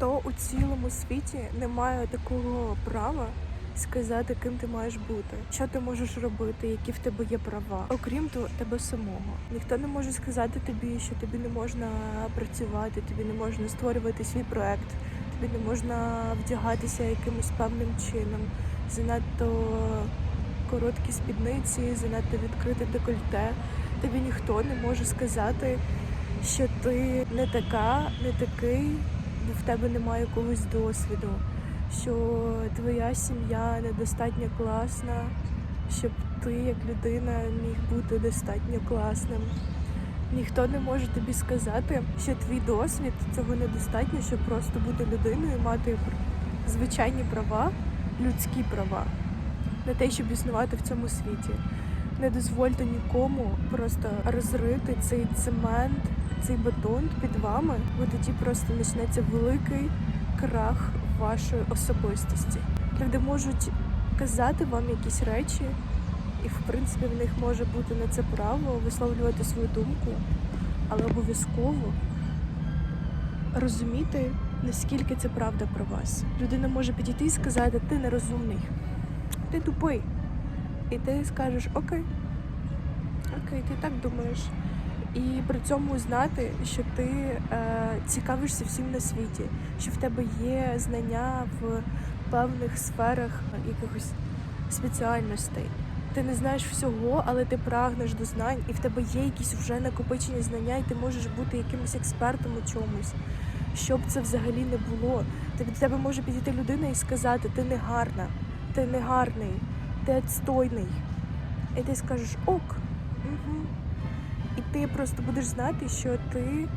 Ніхто у цілому світі не має такого права сказати, ким ти маєш бути, що ти можеш робити, які в тебе є права, окрім того, тебе самого. Ніхто не може сказати тобі, що тобі не можна працювати, тобі не можна створювати свій проект, тобі не можна вдягатися якимось певним чином. Занадто короткі спідниці, занадто відкрите декольте. Тобі ніхто не може сказати, що ти не така, не такий, бо в тебе немає якогось досвіду, що твоя сім'я недостатньо класна, щоб ти як людина міг бути достатньо класним. Ніхто не може тобі сказати, що твій досвід цього недостатньо, щоб просто бути людиною, і мати звичайні права, людські права, на те, щоб існувати в цьому світі. Не дозвольте нікому просто розрити цей цемент, цей бетон під вами, бо тоді просто почнеться великий крах вашої особистості. Люди можуть казати вам якісь речі, і в принципі в них може бути на це право висловлювати свою думку, але обов'язково розуміти, наскільки це правда про вас. Людина може підійти і сказати, ти нерозумний, ти тупий. І ти скажеш окей, окей, ти так думаєш. І при цьому знати, що ти е, цікавишся всім на світі, що в тебе є знання в певних сферах якихось спеціальностей. Ти не знаєш всього, але ти прагнеш до знань, і в тебе є якісь вже накопичені знання, і ти можеш бути якимось експертом у чомусь. Щоб це взагалі не було. Ти від тебе може підійти людина і сказати: ти не гарна, ти не гарний, ти відстойний. І ти скажеш ок. Угу. І ти просто будеш знати, що ти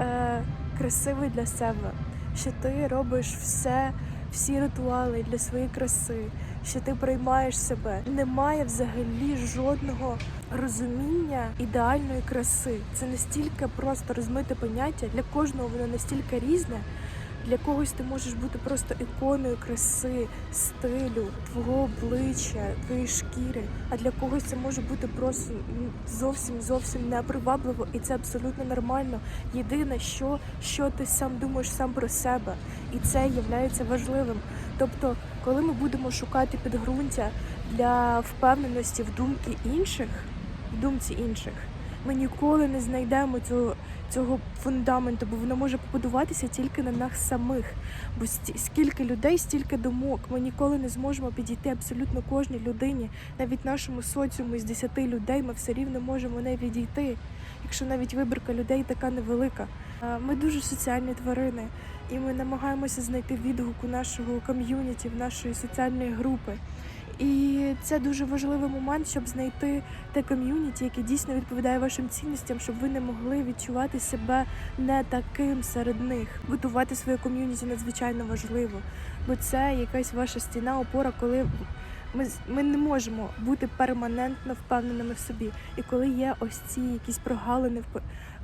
е, красивий для себе, що ти робиш все, всі ритуали для своєї краси, що ти приймаєш себе. Немає взагалі жодного розуміння ідеальної краси. Це настільки просто розмите поняття. Для кожного воно настільки різне. Для когось ти можеш бути просто іконою краси, стилю, твого обличчя, твоєї шкіри. А для когось це може бути просто зовсім зовсім непривабливо, і це абсолютно нормально. Єдине, що, що ти сам думаєш сам про себе, і це є важливим. Тобто, коли ми будемо шукати підґрунтя для впевненості в думки інших, в думці інших, ми ніколи не знайдемо цього цього фундаменту, бо воно може побудуватися тільки на нас самих. Бо скільки людей, стільки думок. Ми ніколи не зможемо підійти абсолютно кожній людині, навіть нашому соціуму з 10 людей ми все рівно можемо не відійти, якщо навіть вибірка людей така невелика. Ми дуже соціальні тварини, і ми намагаємося знайти відгук у нашого ком'юніті, в нашої соціальної групи. І це дуже важливий момент, щоб знайти те ком'юніті, яке дійсно відповідає вашим цінностям, щоб ви не могли відчувати себе не таким серед них. Будувати своє ком'юніті надзвичайно важливо, бо це якась ваша стіна, опора, коли ми, ми не можемо бути перманентно впевненими в собі. І коли є ось ці якісь прогалини в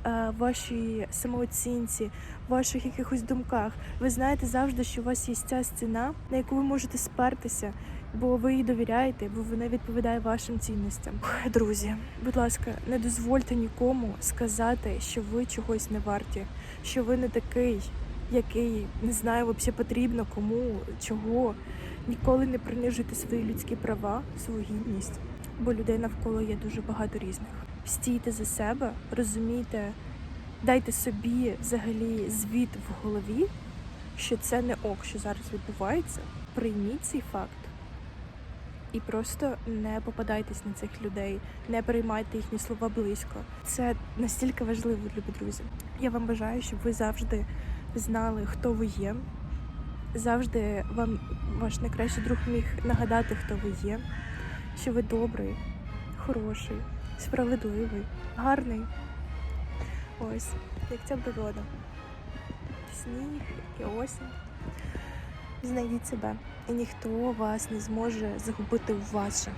е, вашій самооцінці, ваших якихось думках, ви знаєте завжди, що у вас є ця стіна, на яку ви можете спертися бо ви їй довіряєте, бо вона відповідає вашим цінностям. Друзі, будь ласка, не дозвольте нікому сказати, що ви чогось не варті, що ви не такий, який не знаю, взагалі потрібно кому, чого. Ніколи не принижуйте свої людські права, свою гідність, бо людей навколо є дуже багато різних. Стійте за себе, розумійте, дайте собі взагалі звіт в голові, що це не ок, що зараз відбувається. Прийміть цей факт і просто не попадайтесь на цих людей, не приймайте їхні слова близько. Це настільки важливо, любі друзі. Я вам бажаю, щоб ви завжди знали, хто ви є. Завжди вам ваш найкращий друг міг нагадати, хто ви є, що ви добрий, хороший, справедливий, гарний. Ось, як ця природа. Сніг і осінь. Знайдіть себе, і ніхто вас не зможе загубити же.